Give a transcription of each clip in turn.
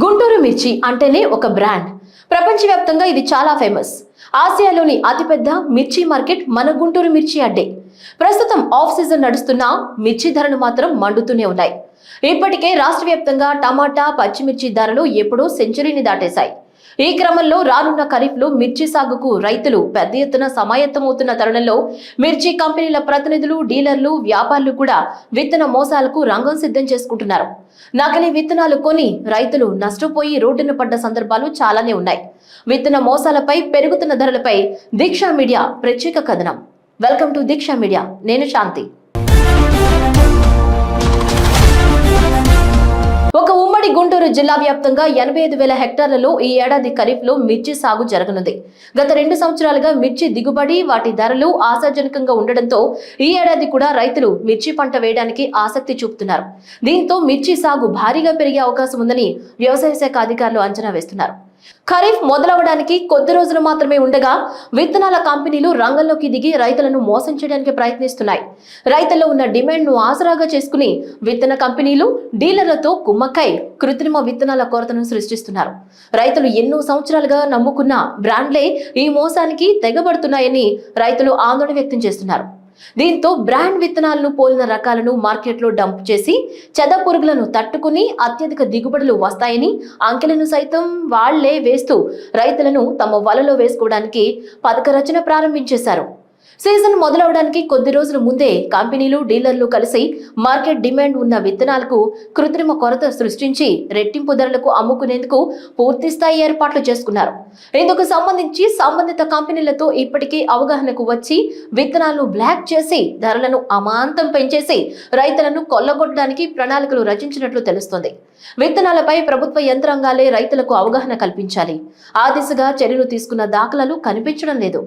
గుంటూరు మిర్చి అంటేనే ఒక బ్రాండ్. ప్రపంచవ్యాప్తంగా ఇది చాలా ఫేమస్. ఆసియాలోని అతిపెద్ద మిర్చి మార్కెట్ మన గుంటూరు మిర్చి అడ్డే. ప్రస్తుతం ఆఫ్ సీజన్ నడుస్తున్న మిర్చి ధరలు మాత్రం మండుతూనే ఉన్నాయి. ఇప్పటికే రాష్ట్ర వ్యాప్తంగా టమాటా పచ్చిమిర్చి ధరలు ఎప్పుడో సెంచరీని దాటేశాయి. ఈ క్రమంలో రానున్న ఖరీఫ్లో మిర్చి సాగుకు రైతులు పెద్ద ఎత్తున సమాయత్తమవుతున్న తరుణంలో మిర్చి కంపెనీల ప్రతినిధులు డీలర్లు వ్యాపారులు కూడా విత్తన మోసాలకు రంగం సిద్ధం చేసుకుంటున్నారు. నకిలీ విత్తనాలు కొని రైతులు నష్టపోయి రోడ్డున పడ్డ సందర్భాలు చాలానే ఉన్నాయి. విత్తన మోసాలపై పెరుగుతున్న ధరలపై దీక్షా మీడియా ప్రత్యేక కథనం. వెల్కమ్ టు దీక్షా మీడియా నేను శాంతి. ఒక ఉమ్మడి గుంటూరు జిల్లా వ్యాప్తంగా ఎనభై ఐదు వేల హెక్టార్లలో ఈ ఏడాది ఖరీఫ్లో మిర్చి సాగు జరగనుంది. గత రెండు సంవత్సరాలుగా మిర్చి దిగుబడి వాటి ధరలు ఆశాజనకంగా ఉండడంతో ఈ ఏడాది కూడా రైతులు మిర్చి పంట వేయడానికి ఆసక్తి చూపుతున్నారు. దీంతో మిర్చి సాగు భారీగా పెరిగే అవకాశం ఉందని వ్యవసాయ శాఖ అధికారులు అంచనా వేస్తున్నారు. ఖరీఫ్ మొదలవడానికి కొద్ది రోజులు మాత్రమే ఉండగా విత్తనాల కంపెనీలు రంగంలోకి దిగి రైతులను మోసం చేయడానికి ప్రయత్నిస్తున్నాయి. రైతుల్లో ఉన్న డిమాండ్ను ఆసరాగా చేసుకుని విత్తన కంపెనీలు డీలర్లతో కుమ్మక్కై కృత్రిమ విత్తనాల కొరతను సృష్టిస్తున్నారు. రైతులు ఎన్నో సంవత్సరాలుగా నమ్ముకున్న బ్రాండ్లే ఈ మోసానికి తెగబడుతున్నాయని రైతులు ఆందోళన వ్యక్తం చేస్తున్నారు. దీంతో బ్రాండ్ విత్తనాలను పోలిన రకాలను మార్కెట్లో డంప్ చేసి చెద పురుగులను తట్టుకుని అత్యధిక దిగుబడులు వస్తాయని అంకెలను సైతం వాళ్ళే వేస్తూ రైతులను తమ వలలో వేసుకోవడానికి పథక రచన ప్రారంభించేశారు. సీజన్ మొదలవడానికి కొద్ది రోజుల ముందే కంపెనీలు డీలర్లు కలిసి మార్కెట్ డిమాండ్ ఉన్న విత్తనాలకు కృత్రిమ కొరత సృష్టించి రెట్టింపు ధరలకు అమ్ముకునేందుకు పూర్తి స్థాయి ఏర్పాట్లు చేసుకున్నారు. ఇందుకు సంబంధించి సంబంధిత కంపెనీలతో ఇప్పటికే అవగాహనకు వచ్చి విత్తనాలను బ్లాక్ చేసి ధరలను అమాంతం పెంచేసి రైతులను కొల్లగొట్టడానికి ప్రణాళికలు రచించినట్లు తెలుస్తోంది. విత్తనాలపై ప్రభుత్వ యంత్రాంగాలే రైతులకు అవగాహన కల్పించాలి. ఆ దిశగా చర్యలు తీసుకున్న దాఖలాలు కనిపించడం లేదు.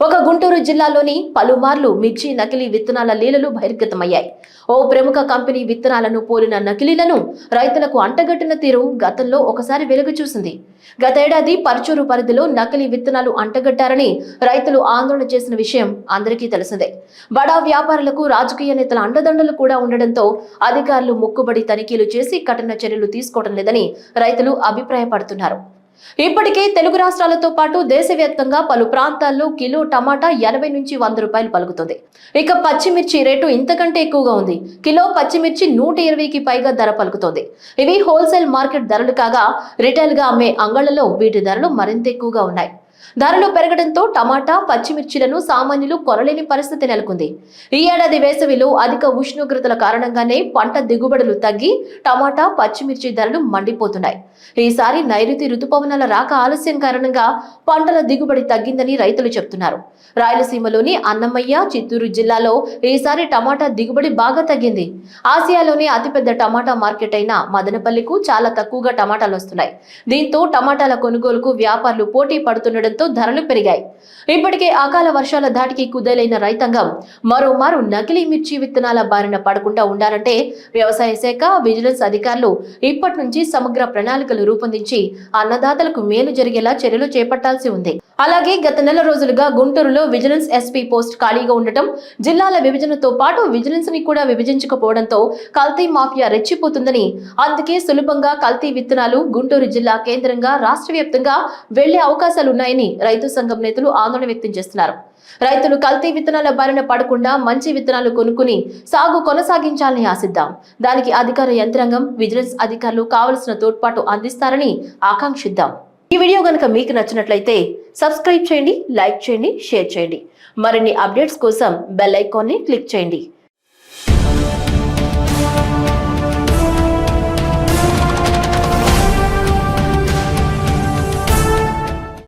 ఒక గుంటూరు జిల్లాలోని పలుమార్లు మిర్చి నకిలీ విత్తనాల లీలలు బహిర్గతమయ్యాయి. ఓ ప్రముఖ కంపెనీ విత్తనాలను పోలిన నకిలీలను రైతులకు అంటగట్టిన తీరు గతంలో ఒకసారి వెలుగు చూసింది. గతేడాది పరచూరు పరిధిలో నకిలీ విత్తనాలు అంటగట్టారని రైతులు ఆందోళన చేసిన విషయం అందరికీ తెలిసిందే. బడా వ్యాపారులకు రాజకీయ నేతల అండదండలు కూడా ఉండడంతో అధికారులు ముక్కుబడి తనిఖీలు చేసి కఠిన చర్యలు తీసుకోవడం లేదని రైతులు అభిప్రాయపడుతున్నారు. ఇప్పటికే తెలుగు రాష్ట్రాలతో పాటు దేశవ్యాప్తంగా పలు ప్రాంతాల్లో కిలో టమాటా ఎనభై నుంచి వంద రూపాయలు పలుకుతుంది. ఇక పచ్చిమిర్చి రేటు ఇంతకంటే ఎక్కువగా ఉంది. కిలో పచ్చిమిర్చి నూట ఇరవైకి పైగా ధర పలుకుతోంది. ఇవి హోల్సేల్ మార్కెట్ ధరలు కాగా రిటైల్గా అమ్మే అంగళ్ళలో వీటి ధరలు మరింత ఎక్కువగా ఉన్నాయి. ధరలు పెరగడంతో టమాటా పచ్చిమిర్చిలను సామాన్యులు కొనలేని పరిస్థితి నెలకొంది. ఈ ఏడాది వేసవిలో అధిక ఉష్ణోగ్రతల కారణంగానే పంట దిగుబడులు తగ్గి టమాటా పచ్చిమిర్చి ధరలు మండిపోతున్నాయి. ఈసారి నైరుతి రుతుపవనాల రాక ఆలస్యం కారణంగా పంటల దిగుబడి తగ్గిందని రైతులు చెప్తున్నారు. రాయలసీమలోని అన్నమయ్య చిత్తూరు జిల్లాలో ఈసారి టమాటా దిగుబడి బాగా తగ్గింది. ఆసియాలోని అతిపెద్ద టమాటా మార్కెట్ అయిన మదనపల్లికు చాలా తక్కువగా టమాటాలు వస్తున్నాయి. దీంతో టమాటాల కొనుగోలుకు వ్యాపారులు పోటీ ఉండడంతో ధరలు పెరిగాయి. ఇప్పటికే అకాల వర్షాల ధాటికి కుదేలైన రైతాంగం మరోమారు నకిలీ మిర్చి విత్తనాల బారిన పడకుండా ఉండాలంటే వ్యవసాయ శాఖ విజిలెన్స్ అధికారులు ఇప్పటి నుంచి సమగ్ర ప్రణాళికలు రూపొందించి అన్నదాతలకు మేలు జరిగేలా చర్యలు చేపట్టాల్సి ఉంది. అలాగే గత నెల రోజులుగా గుంటూరులో విజిలెన్స్ ఎస్పీ పోస్ట్ ఖాళీగా ఉండటం జిల్లాల విభజనతో పాటు విజిలెన్స్ని కూడా విభజించకపోవడంతో కల్తీ మాఫియా రెచ్చిపోతుందని అందుకే సులభంగా కల్తీ విత్తనాలు గుంటూరు జిల్లా కేంద్రంగా రాష్ట్ర వ్యాప్తంగా వెళ్ళే అవకాశాలున్నాయని రైతు సంఘం నేతలు ఆందోళన వ్యక్తం చేస్తున్నారు. రైతులు కల్తీ విత్తనాల బారిన పడకుండా మంచి విత్తనాలు కొనుక్కుని సాగు కొనసాగించాలని ఆశిద్దాం. దానికి అధికార యంత్రాంగం విజిలెన్స్ అధికారులు కావలసిన తోడ్పాటు అందిస్తారని ఆకాంక్షిద్దాం. ఈ వీడియో కనుక మీకు నచ్చినట్లయితే సబ్స్క్రైబ్ చేయండి లైక్ చేయండి షేర్ చేయండి. మరిన్ని అప్డేట్స్ కోసం బెల్ ఐకాన్ని క్లిక్ చేయండి.